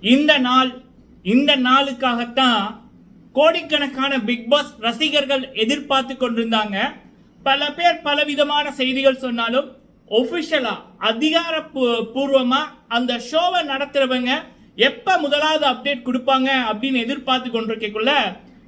இந்த நாள் இந்த நாளுக்காகத்தான் கோடிக்கணக்கான பிக் பாஸ் ரசிகர்கள் எதிர்பார்த்து கொண்டிருந்தாங்க. பல பேர் பல விதமான செய்திகள் சொன்னாலும் ஒபிஷியலா அதிகாரப்பூர்வமா அந்த ஷோவை நடத்துறவங்க எப்ப முதலாவது அப்டேட் கொடுப்பாங்க அப்படின்னு எதிர்பார்த்து கொண்டிருக்கக்குள்ள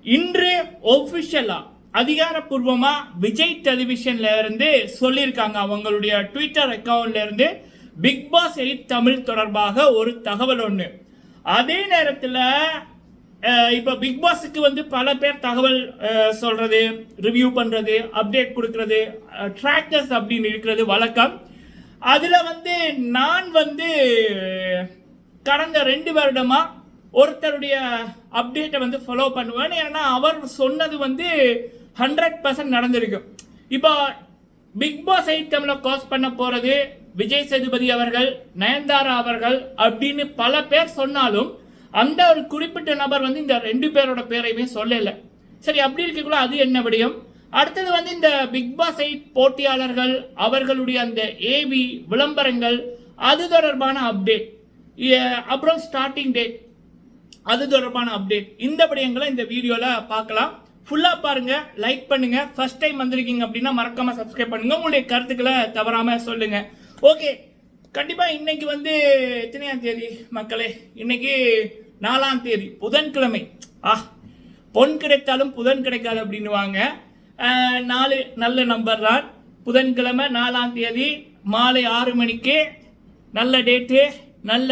இன்று ஒபிஷியலா அதிகாரப்பூர்வமா விஜய் டெலிவிஷன்ல இருந்து சொல்லியிருக்காங்க. அவங்களுடைய ட்விட்டர் அக்கவுண்ட்ல இருந்து பிக் பாஸ் எயிட் தமிழ் தொடர்பாக ஒரு தகவல் ஒன்று அதே நேரத்தில் இப்போ பிக் பாஸுக்கு வந்து பல பேர் தகவல் சொல்கிறது ரிவ்யூ பண்ணுறது அப்டேட் கொடுக்கறது ட்ராக்கர்ஸ் அப்படின்னு இருக்கிறது வழக்கம். அதில் வந்து நான் வந்து கடந்த ரெண்டு வருடமாக ஒருத்தருடைய அப்டேட்டை வந்து ஃபாலோ பண்ணுவேன். ஏன்னா அவர் சொன்னது வந்து ஹண்ட்ரட் பர்சன்ட் நடந்திருக்கு. இப்போ பிக் பாஸ் எயிட் தமிழ பண்ண போகிறது விஜய் சேதுபதி அவர்கள் நயன்தாரா அவர்கள் அப்படின்னு பல பேர் சொன்னாலும் அந்த ஒரு குறிப்பிட்ட நபர் வந்து இந்த ரெண்டு பேரோட பேரையுமே சொல்லல. சரி அப்படி இருக்கக்குள்ள அது என்ன விடயம்? அடுத்தது வந்து இந்த பிக் பாஸ் எயிட் போட்டியாளர்கள் அவர்களுடைய அந்த ஏவி விளம்பரங்கள் அது தொடர்பான அப்டேட் அப்புறம் ஸ்டார்டிங் டேட் அது தொடர்பான அப்டேட் இந்த விடயங்களை இந்த வீடியோவில் பார்க்கலாம். ஃபுல்லாக பாருங்கள் லைக் பண்ணுங்கள் ஃபர்ஸ்ட் டைம் வந்திருக்கீங்க அப்படின்னா மறக்காமல் சப்ஸ்கிரைப் பண்ணுங்க. உங்களுடைய கருத்துக்களை தவறாமல் சொல்லுங்கள் ஓகே. கண்டிப்பாக இன்னைக்கு வந்து எத்தனையாம் தேதி மக்களே? இன்னைக்கு நாலாம் தேதி புதன்கிழமை. ஆ பொன் கிடைத்தாலும் புதன் கிடைக்காது அப்படின்னுவாங்க. நாலு நல்ல நம்பர் தான். புதன்கிழமை நாலாம் தேதி மாலை ஆறு மணிக்கு நல்ல டேட்டு நல்ல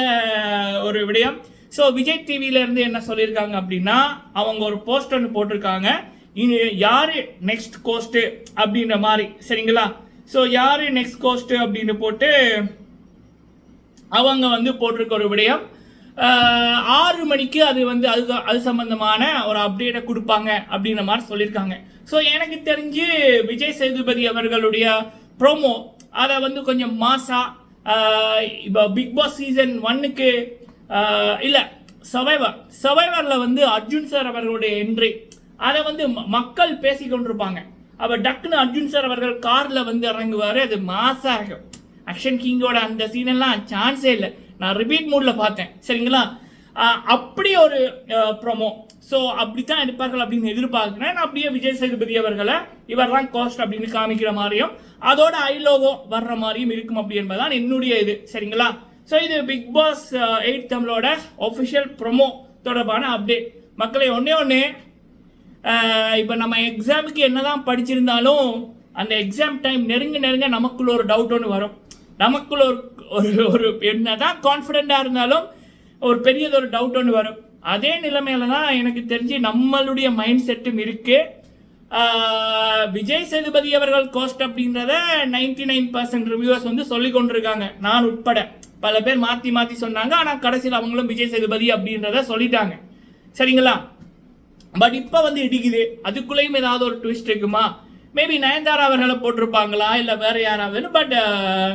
ஒரு விடயம். ஸோ விஜய் டிவியில இருந்து என்ன சொல்லியிருக்காங்க அப்படின்னா அவங்க ஒரு போஸ்ட் ஒன்று போட்டிருக்காங்க. இனி யார் நெக்ஸ்ட் கோஸ்ட்டு அப்படின்ற மாதிரி. சரிங்களா? ஸோ யார் நெக்ஸ்ட் கோஸ்ட் அப்படின்னு போட்டு அவங்க வந்து போட்டிருக்க ஒரு விடயம். ஆறு மணிக்கு அது வந்து அது அது சம்பந்தமான ஒரு அப்டேட்டை கொடுப்பாங்க அப்படின்ற மாதிரி சொல்லியிருக்காங்க. ஸோ எனக்கு தெரிஞ்சு விஜய் சேதுபதி அவர்களுடைய ப்ரோமோ அதை வந்து கொஞ்சம் மாசா இப்போ பிக் பாஸ் சீசன் ஒன்னுக்கு இல்லை சவைவர் சவைவரில் வந்து அர்ஜுன் சார் அவர்களுடைய என்ட்ரி அதை வந்து மக்கள் பேசிக்கொண்டிருப்பாங்க. அவர் டக்குன்னு அர்ஜுன் சார் அவர்கள் காரில் வந்து இறங்குவார். அது மாசா இருக்கும் ஆக்ஷன் கிங்கோட அந்த சீனெல்லாம் சான்ஸே இல்லை. நான் ரிப்பீட் மூடில் பார்த்தேன். சரிங்களா? அப்படி ஒரு ப்ரோமோ ஸோ அப்படித்தான் எடுப்பார்கள் அப்படின்னு எதிர்பார்க்குறேன். நான் அப்படியே விஜய் சேதுபதி அவர்களை இவர் தான் காஸ்ட் அப்படின்னு காமிக்கிற மாதிரியும் அதோட ஐலோகோ வர்ற மாதிரியும் இருக்கும் அப்படி என்பதுதான் என்னுடைய இது. சரிங்களா? ஸோ இது பிக் பாஸ் எயிட் தமிழோட ஒஃபிஷியல் ப்ரோமோ தொடர்பான அப்டேட் மக்களை ஒன்னே ஒன்று இப்போ நம்ம எக்ஸாமுக்கு என்ன தான் படிச்சிருந்தாலும் அந்த எக்ஸாம் டைம் நெருங்க நெருங்க நமக்குள்ள ஒரு டவுட் ஒன்று வரும். நமக்குள்ள ஒரு ஒரு ஒரு என்ன தான் கான்ஃபிடெண்ட்டாக இருந்தாலும் ஒரு பெரியது ஒரு டவுட் ஒன்று வரும். அதே நிலைமையில தான் எனக்கு தெரிஞ்சு நம்மளுடைய மைண்ட் செட்டும் இருக்குது விஜய் சேதுபதி அவர்கள் கோஸ்ட் அப்படின்றத நைன்டி நைன் பர்சன்ட் ரிவ்யூவர்ஸ் வந்து சொல்லி கொண்டிருக்காங்க. நான் உட்பட. பல பேர் மாற்றி மாற்றி சொன்னாங்க. ஆனால் கடைசியில் அவங்களும் விஜய் சேதுபதி அப்படின்றத சொல்லிட்டாங்க. சரிங்களா? பட் இப்போ வந்து இடிக்குது. அதுக்குள்ளேயும் ஏதாவது ஒரு ட்விஸ்ட் இருக்குமா? மேபி நயன்தாரா அவர்களை போட்டிருப்பாங்களா? இல்லை வேற யாராவது? பட் uh,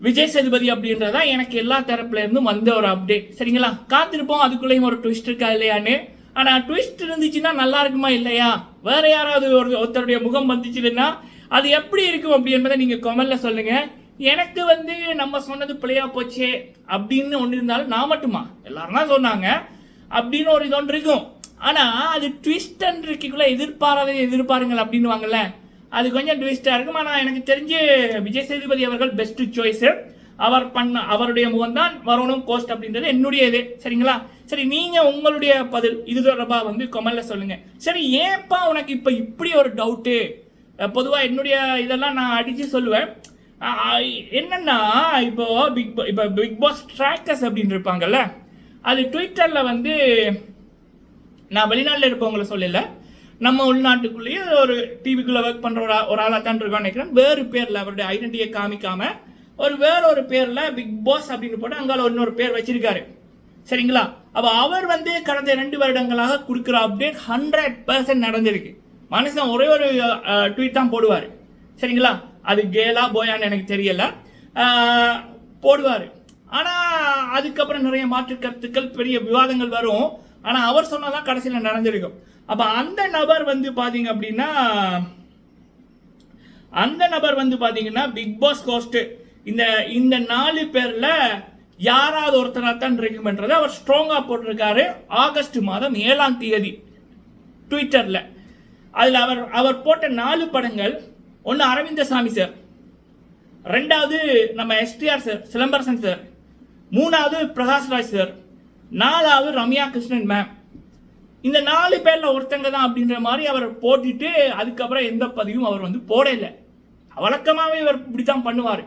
விஜய் சேதுபதி அப்படின்றதா எனக்கு எல்லா தரப்புல இருந்தும் வந்த ஒரு அப்டேட் சரிங்களா? காத்திருப்போம். அதுக்குள்ளேயும் ஒரு ட்விஸ்ட் இருக்கா இல்லையான்னு. ஆனால் ட்விஸ்ட் இருந்துச்சுன்னா நல்லா இருக்குமா இல்லையா? வேற யாராவது ஒரு ஒருத்தருடைய முகம் வந்துச்சுன்னா அது எப்படி இருக்கும் அப்படி என்பதை நீங்கள் கமெண்ட்ல சொல்லுங்க. எனக்கு வந்து நம்ம சொன்னது பிள்ளையா போச்சே அப்படின்னு ஒன்று இருந்தாலும் நான் மட்டுமா? எல்லாரும் தான் சொன்னாங்க. அப்படின்னு ஒரு இது ஒன்று இருக்கும். ஆனால் அது ட்விஸ்டன் இருக்கக்குள்ள எதிர்பாராத எதிர்பாருங்கள் அப்படின்னுவாங்கல்ல. அது கொஞ்சம் ட்விஸ்ட்டாக இருக்கும். ஆனால் எனக்கு தெரிஞ்சு விஜய் சேதுபதி அவர்கள் பெஸ்ட் சாய்ஸ் அவர் பண்ண அவருடைய முகம்தான் வரணும் கோஸ்ட் அப்படின்றது என்னுடைய இது. சரிங்களா? சரி நீங்கள் உங்களுடைய பதில். இது தொடர்பாக வந்து கமெண்ட்ல சொல்லுங்கள் சரி ஏன்ப்பா உனக்கு இப்போ இப்படி ஒரு டவுட்டு பொதுவாக என்னுடைய இதெல்லாம் நான் அடித்து சொல்லுவேன். என்னென்னா என்னன்னா இப்போ பிக் இப்போ பிக் பாஸ் ட்ராக்கர்ஸ் அப்படின்னு இருப்பாங்கல்ல அது ட்விட்டரில் வந்து நான் வெளிநாட்டில் இருப்பவங்களை சொல்லல. நம்ம உள்நாட்டுக்குள்ளேயே ஒரு டிவிக்குள்ளே ஒர்க் பண்ணுற ஒரு ஒரு ஆளாக தான் இருக்கோம்னு நினைக்கிறேன். வேறு பேரில் அவருடைய ஐடென்டிட்டியை காமிக்காம ஒரு வேற ஒரு பேரில் பிக் பாஸ் அப்படின்னு போட்டு அங்கால இன்னொரு பேர் வச்சிருக்காரு. சரிங்களா? அப்போ அவர் வந்து கடந்த ரெண்டு வருடங்களாக கொடுக்குற அப்டேட் ஹண்ட்ரட் பர்சன்ட் நடந்திருக்கு. மனுஷன் ஒரே ஒரு ட்வீட் தான் போடுவார். சரிங்களா? அது கேலா போயான்னு எனக்கு தெரியல. போடுவார். ஆனால் அதுக்கப்புறம் நிறைய மாற்று கருத்துக்கள் பெரிய விவாதங்கள் வரும். ஆனால் அவர் சொன்னதான் கடைசியில் நடந்திருக்கும். அப்போ அந்த நபர் வந்து பார்த்தீங்க அப்படின்னா அந்த நபர் வந்து பார்த்தீங்கன்னா பிக் பாஸ் கோஸ்ட்டு இந்த இந்த நாலு பேரில் யாராவது ஒருத்தராக தான் இருக்குமென்றதை அவர் ஸ்ட்ராங்காக போட்டிருக்காரு. ஆகஸ்ட் மாதம் ஏழாம் தேதி ட்விட்டரில் அதில் அவர் அவர் போட்ட நாலு படங்கள் ஒன்று அரவிந்தசாமி சார் ரெண்டாவது நம்ம எஸ்டிஆர் சார் சிலம்பரசன் சார் மூணாவது பிரகாஷ்ராஜ் சார் நாலாவது ரம்யா கிருஷ்ணன் மேம் இந்த நாலு பேரில் ஒருத்தங்க தான் அப்படின்ற மாதிரி அவர் போட்டுட்டு அதுக்கப்புறம் எந்த பதிவும் அவர் வந்து போடலை. வழக்கமாகவே இவர் இப்படி தான் பண்ணுவார்.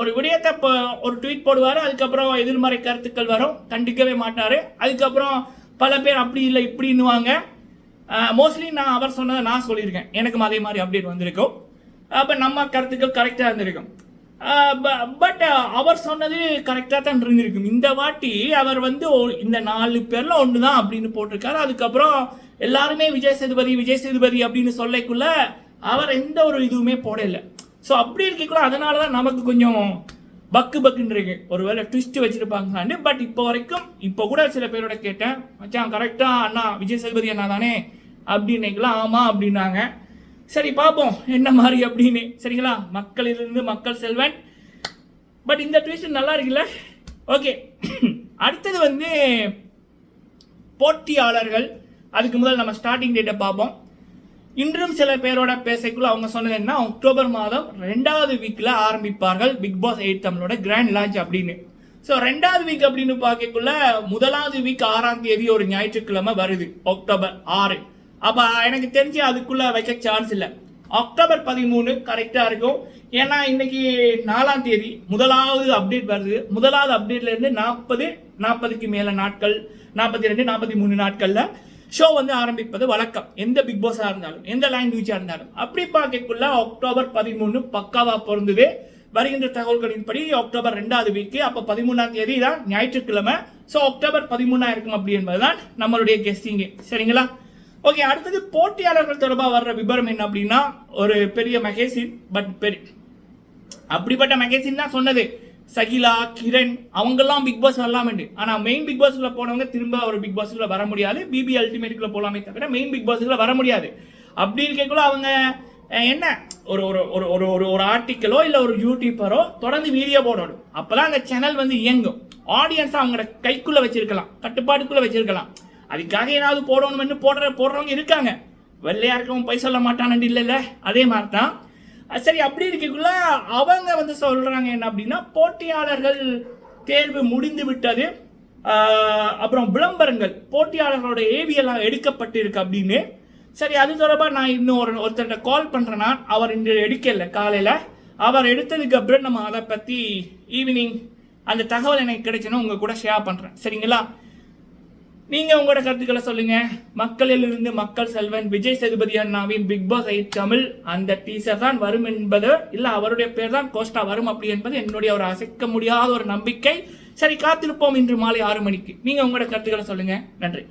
ஒரு விடயத்தை இப்போ ஒரு ட்வீட் போடுவார் அதுக்கப்புறம் எதிர்மறை கருத்துக்கள் வரும் கண்டிக்கவே மாட்டார். அதுக்கப்புறம் பல பேர் அப்படி இல்லை இப்படின்னுவாங்க. மோஸ்ட்லி நான் அவர் சொன்னதை நான் சொல்லியிருக்கேன். எனக்கும் அதே மாதிரி அப்டேட் வந்திருக்கும். அப்போ நம்ம கருத்துக்கள் கரெக்டாக இருந்திருக்கும். பட் அவர் சொன்னது கரெக்டாக தான் இருந்திருக்கும். இந்த வாட்டி அவர் வந்து இந்த நாலு பேரில் ஒன்று தான் அப்படின்னு போட்டிருக்காரு. அதுக்கப்புறம் எல்லாருமே விஜய் சேதுபதி விஜய் சேதுபதி அப்படின்னு சொல்லக்குள்ள அவர் எந்த ஒரு இதுவுமே போடலை. ஸோ அப்படி இருக்கக்குள்ள அதனால தான் நமக்கு கொஞ்சம் பக்கு பக்குன்னு ஒருவேளை ட்விஸ்ட் வச்சிருப்பாங்களான்னு. பட் இப்போ வரைக்கும் இப்போ கூட சில பேரோட கேட்டேன். மச்சான் கரெக்டாக அண்ணா விஜய் சேதுபதி அண்ணா தானே? அப்படின்னைக்கெல்லாம் ஆமாம் அப்படின்னாங்க. சரி பார்ப்போம் என்ன மாதிரி அப்படின்னு. சரிங்களா? மக்களிலிருந்து மக்கள் செல்வன். பட் இந்த ட்விஸ்ட் நல்லா இருக்குல்ல? ஓகே அடுத்தது வந்து போட்டியாளர்கள். அதுக்கு முதல் நம்ம ஸ்டார்டிங் டேட்டை பார்ப்போம் இன்றும் சில பேரோட பேசக்குள்ள அவங்க சொன்னது என்ன? அக்டோபர் மாதம் ரெண்டாவது வீக்கில் ஆரம்பிப்பார்கள் பிக் பாஸ் எயிட் தமிழோட கிராண்ட் லான்ச் அப்படின்னு. ஸோ ரெண்டாவது வீக் அப்படின்னு பார்க்கக்குள்ள முதலாவது வீக் ஆறாம் தேதி ஒரு ஞாயிற்றுக்கிழமை வருது. அக்டோபர் ஆறு. அப்போ எனக்கு தெரிஞ்சு அதுக்குள்ளே வைக்க சான்ஸ் இல்லை. அக்டோபர் பதிமூணு கரெக்டாக இருக்கும். ஏன்னா இன்னைக்கு நாலாம் தேதி முதலாவது அப்டேட் வருது. முதலாவது அப்டேட்லேருந்து நாற்பது நாற்பதுக்கு மேலே நாட்கள் நாற்பத்தி ரெண்டு நாற்பத்தி மூணு நாட்களில் ஷோ வந்து ஆரம்பிப்பது வழக்கம். எந்த பிக் பாஸாக இருந்தாலும் எந்த லாங்குவேஜாக இருந்தாலும். அப்படி பார்க்கக்குள்ள அக்டோபர் பதிமூணு பக்காவாக பிறந்தது வருகின்ற தகவல்களின்படி அக்டோபர் ரெண்டாவது வீக்கு அப்போ பதிமூணாம் தேதி தான் ஞாயிற்றுக்கிழமை. ஸோ அக்டோபர் பதிமூணாக இருக்கும் அப்படி என்பதுதான் நம்மளுடைய கெஸ்டிங்கு சரிங்களா? ஓகே அடுத்தது போட்டியாளர்கள் தொடர்பாக வர்ற விபரம் என்ன அப்படின்னா ஒரு பெரிய மெகேசின் பட் பெரிய அப்படிப்பட்ட மெகேசின் தான் சொன்னது. சகிலா கிரண் அவங்கெல்லாம் பிக் பாஸ் வரலாமெண்டு ஆனால் மெயின் பிக் பாஸ்க்குள்ள போனவங்க திரும்ப ஒரு பிக் பாஸ்க்குள்ள வர முடியாது. பிபி அல்டிமேட்டுக்குள்ள போலாமே தவிர மெயின் பிக் பாஸ்க்குள்ள வர முடியாது. அப்படி இருக்கக்குள்ள அவங்க என்ன? ஒரு ஒரு ஒரு ஒரு ஒரு ஒரு ஆர்டிக்கலோ இல்லை ஒரு யூடியூப்பரோ தொடர்ந்து வீடியோ போடணும். அப்போதான் அந்த சேனல் வந்து இயங்கும். ஆடியன்ஸாக அவங்களோட கைக்குள்ளே வச்சிருக்கலாம் கட்டுப்பாட்டுக்குள்ளே வச்சிருக்கலாம். அதுக்காக ஏதாவது போடணும்னு போடுற போடுறவங்க இருக்காங்க. வெள்ளையாக இருக்கவன் போய் சொல்ல மாட்டானு இல்லைல்ல? அதே மாதிரி தான் சரி அப்படி இருக்கக்குள்ள அவங்க வந்து சொல்கிறாங்க என்ன அப்படின்னா போட்டியாளர்கள் தேர்வு முடிந்து விட்டது. அப்புறம் விளம்பரங்கள் போட்டியாளர்களோட ஏவியெல்லாம் எடுக்கப்பட்டு இருக்கு அப்படின்னு. சரி அது தொடர்பாக நான் இன்னும் ஒரு ஒருத்தர்கிட்ட கால் பண்ணுறேன்னா அவர் இன்று எடுக்கல காலையில். அவர் எடுத்ததுக்கு அப்புறம் நம்ம அதை பற்றி ஈவினிங் அந்த தகவல் எனக்கு கிடைச்சுன்னா உங்கள் கூட ஷேர் பண்ணுறேன் சரிங்களா? நீங்க உங்களோட கருத்துக்களை சொல்லுங்க. மக்களிலிருந்து மக்கள் செல்வன் விஜய் சேதுபதி அண்ணாவின் பிக் பாஸ் ஐ தமிழ் அந்த டீசர் தான் வரும் என்பது இல்ல அவருடைய பேர் தான் கோஸ்டா வரும் அப்படி என்பது என்னுடைய ஒரு அசைக்க முடியாத ஒரு நம்பிக்கை. சரி காத்திருப்போம் இன்று மாலை ஆறு மணிக்கு. நீங்க உங்களோட கருத்துக்களை சொல்லுங்க. நன்றி.